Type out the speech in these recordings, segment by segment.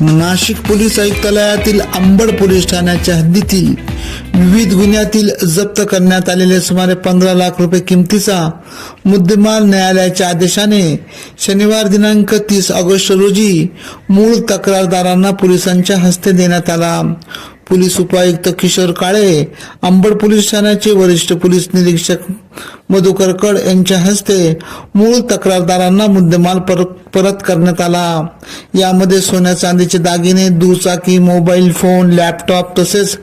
Nashik police आयुक्तालयातील Ambad police ठाण्याच्या हद्दीतील विविध गुन्ह्यातील जप्त करण्यात आलेले सुमारे पंधरा लाख रुपये किमतीचा मुद्देमाल न्यायालयाच्या आदेशाने शनिवार दिनांक तीस ऑगस्ट रोजी मूळ तक्रारदारांना पोलिसांच्या हस्ते देण्यात आला. पोलीस उपायुक्त किशोर काळे अंबड पोलीस ठाण्याचे वरिष्ठ पोलीस निरीक्षक मधुकर कड यांच्या हस्ते मूळ तक्रारदारांना मुद्देमाल पर- परत करण्यात आला. यामध्ये सोन्या चांदीचे दागिने दुचाकी मोबाईल फोन लॅपटॉप तसेच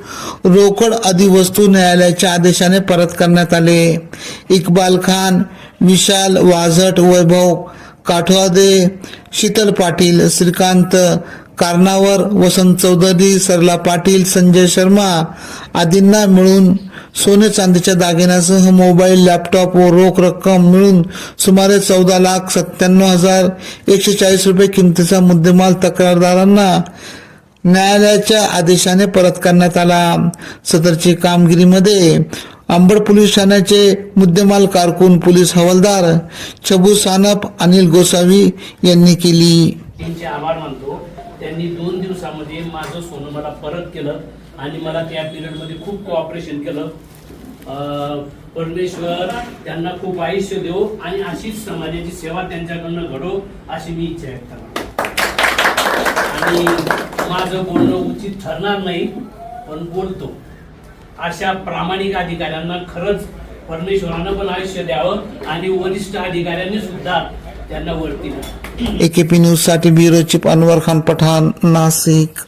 रोकड आदी वस्तू न्यायालयाच्या आदेशाने परत करण्यात आले. इकबाल खान विशाल वाझट वैभव काठवादे शीतल पाटील श्रीकांत कारणावर वसंत चौधरी सरला पाटील संजय शर्मा आदींना मिळून सोने चांदीच्या दागिन्यासह मोबाईल लॅपटॉप व रोख रक्कम मिळून सुमारे चौदा लाख सत्त्याण्णव हजार एकशे चाळीस रुपये किमतीचा मुद्देमाल तक्रारदारांना न्यायालयाच्या आदेशाने परत करण्यात आला. सदरची कामगिरीमध्ये अंबड पोलीस ठाण्याचे मुद्देमाल कारकून पोलीस हवालदार छबू सानप अनिल गोसावी यांनी केली. आभार मानतो. त्यांनी दोन दिवसामध्ये माझं सोनं मला परत केलं आणि मला त्या पिरियडमध्ये खूप कोऑपरेशन केलं. परमेश्वर त्यांना खूप आयुष्य देऊ आणि अशीच समाजाची सेवा त्यांच्याकडनं घडो अशी मी इच्छा व्यक्त आणि माझं बोलणं उचित ठरणार नाही पण बोलतो. अशा प्रामाणिक अधिकाऱ्यांना खरंच परमेश्वरानं पण आयुष्य द्यावं आणि वरिष्ठ अधिकाऱ्यांनी सुद्धा त्यांना वरती न्यावं. एकेपी न्यूजसाठी ब्युरो चिप अनवर खान पठाण नाशिक